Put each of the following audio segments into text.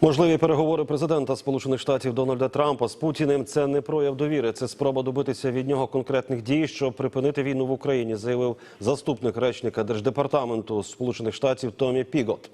Можливі переговори президента Сполучених Штатів Дональда Трампа з Путіним це не прояв довіри. Це спроба добитися від нього конкретних дій, щоб припинити війну в Україні, заявив заступник речника держдепартаменту Сполучених Штатів Томі Пігот.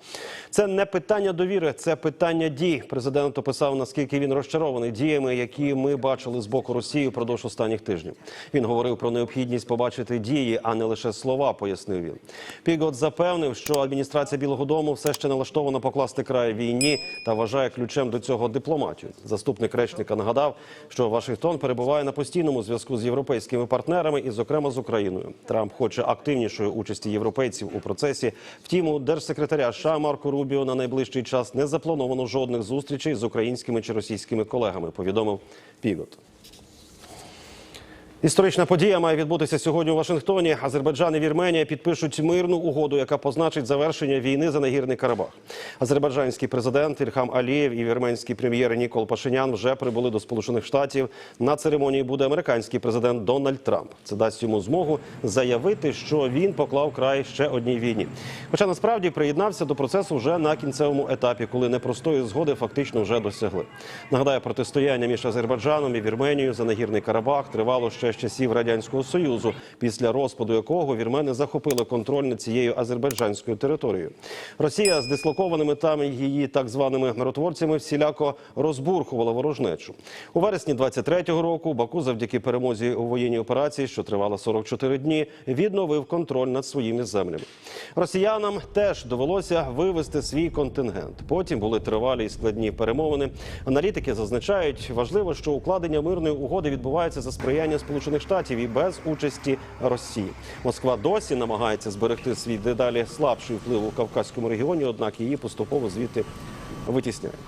Це не питання довіри, це питання дій. Президент описав наскільки він розчарований діями, які ми бачили з боку Росії впродовж останніх тижнів. Він говорив про необхідність побачити дії, а не лише слова. Пояснив він. Пігот запевнив, що адміністрація Білого Дому все ще налаштована покласти край війні та вважає ключем до цього дипломатію. Заступник речника нагадав, що Вашингтон перебуває на постійному зв'язку з європейськими партнерами і, зокрема, з Україною. Трамп хоче активнішої участі європейців у процесі. Втім, у держсекретаря США Марко Рубіо на найближчий час не заплановано жодних зустрічей з українськими чи російськими колегами. Повідомив Пігот. Історична подія має відбутися сьогодні у Вашингтоні. Азербайджан і Вірменія підпишуть мирну угоду, яка позначить завершення війни за нагірний Карабах. Азербайджанський президент Ільхам Алієв і вірменський прем'єр Нікол Пашинян вже прибули до Сполучених Штатів. На церемонії буде американський президент Дональд Трамп. Це дасть йому змогу заявити, що він поклав край ще одній війні. Хоча насправді приєднався до процесу вже на кінцевому етапі, коли непростої згоди фактично вже досягли. Нагадаю, протистояння між Азербайджаном і Вірменією за нагірний Карабах тривало ще з часів радянського союзу, після розпаду якого вірмени захопили контроль над цією азербайджанською територією. Росія з дислокованими там її так званими миротворцями всіляко розбурхувала ворожнечу у вересні 23-го року. Баку, завдяки перемозі у воєнній операції, що тривала 44 дні, відновив контроль над своїми землями. Росіянам теж довелося вивести свій контингент. Потім були тривалі і складні перемовини. Аналітики зазначають, важливо, що укладення мирної угоди відбувається за сприяння Сполучених Штатів і без участі Росії. Москва досі намагається зберегти свій дедалі слабший вплив у Кавказькому регіоні однак її поступово звідти витісняють.